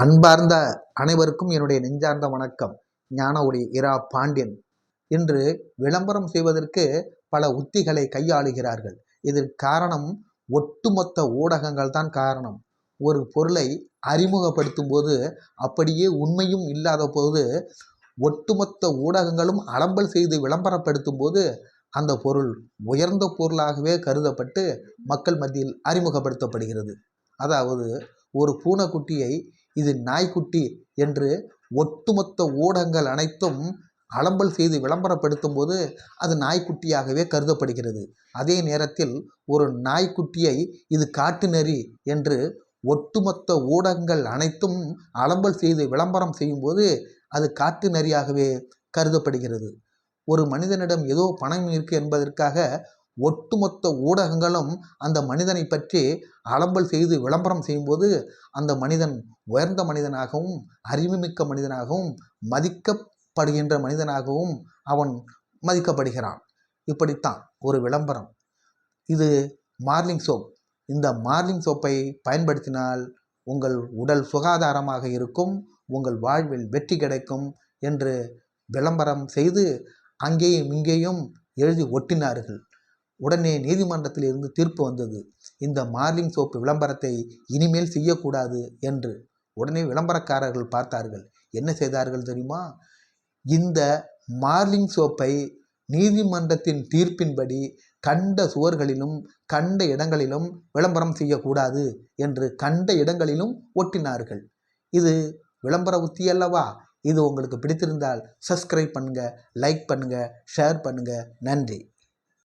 அன்பார்ந்த அனைவருக்கும் என்னுடைய நெஞ்சார்ந்த வணக்கம். ஞான ஒளி இரா பாண்டியன். இன்று விளம்பரம் செய்வதற்கு பல உத்திகளை கையாளுகிறார்கள். இதற்கு காரணம் ஒட்டுமொத்த ஊடகங்கள் தான் காரணம். ஒரு பொருளை அறிமுகப்படுத்தும் போது அப்படியே உண்மையும் இல்லாத போது ஒட்டுமொத்த ஊடகங்களும் அலம்பல் செய்து விளம்பரப்படுத்தும் போது அந்த பொருள் உயர்ந்த பொருளாகவே கருதப்பட்டு மக்கள் மத்தியில் அறிமுகப்படுத்தப்படுகிறது. அதாவது ஒரு பூனைக்குட்டியை இது நாய்க்குட்டி என்று ஒட்டுமொத்த ஊடகங்கள் அனைத்தும் அலம்பல் செய்து விளம்பரப்படுத்தும் போது அது நாய்க்குட்டியாகவே கருதப்படுகிறது. அதே நேரத்தில் ஒரு நாய்க்குட்டியை இது காட்டு நெறி என்று ஒட்டுமொத்த ஊடகங்கள் அனைத்தும் அலம்பல் செய்து விளம்பரம் செய்யும்போது அது காட்டு நெறியாகவே கருதப்படுகிறது. ஒரு மனிதனிடம் ஏதோ பணம் இருக்கு என்பதற்காக ஒட்டுமொத்த ஊடகங்களும் அந்த மனிதனை பற்றி அலம்பல் செய்து விளம்பரம் செய்யும்போது அந்த மனிதன் உயர்ந்த மனிதனாகவும் அறிவுமிக்க மனிதனாகவும் மதிக்கப்படுகின்ற மனிதனாகவும் அவன் மதிக்கப்படுகிறான். இப்படித்தான் ஒரு விளம்பரம். இது மார்லிங் சோப். இந்த மார்லிங் சோப்பை பயன்படுத்தினால் உங்கள் உடல் சுகாதாரமாக இருக்கும் உங்கள் வாழ்வில் வெற்றி கிடைக்கும் என்று விளம்பரம் செய்து அங்கேயும் இங்கேயும் எழுதி ஒட்டினார்கள். உடனே நீதிமன்றத்தில் இருந்து தீர்ப்பு வந்தது. இந்த மார்லிங் சோப்பு விளம்பரத்தை இனிமேல் செய்யக்கூடாது என்று உடனே விளம்பரக்காரர்கள் பார்த்தார்கள். என்ன செய்தார்கள் தெரியுமா? இந்த மார்லிங் சோப்பை நீதிமன்றத்தின் தீர்ப்பின்படி கண்ட சுவர்களிலும் கண்ட இடங்களிலும் விளம்பரம் செய்யக்கூடாது என்று கண்ட இடங்களிலும் ஒட்டினார்கள். இது விளம்பர உத்தி அல்லவா? இது உங்களுக்கு பிடித்திருந்தால் சப்ஸ்கிரைப் பண்ணுங்கள் லைக் பண்ணுங்கள் ஷேர் பண்ணுங்கள் நன்றி.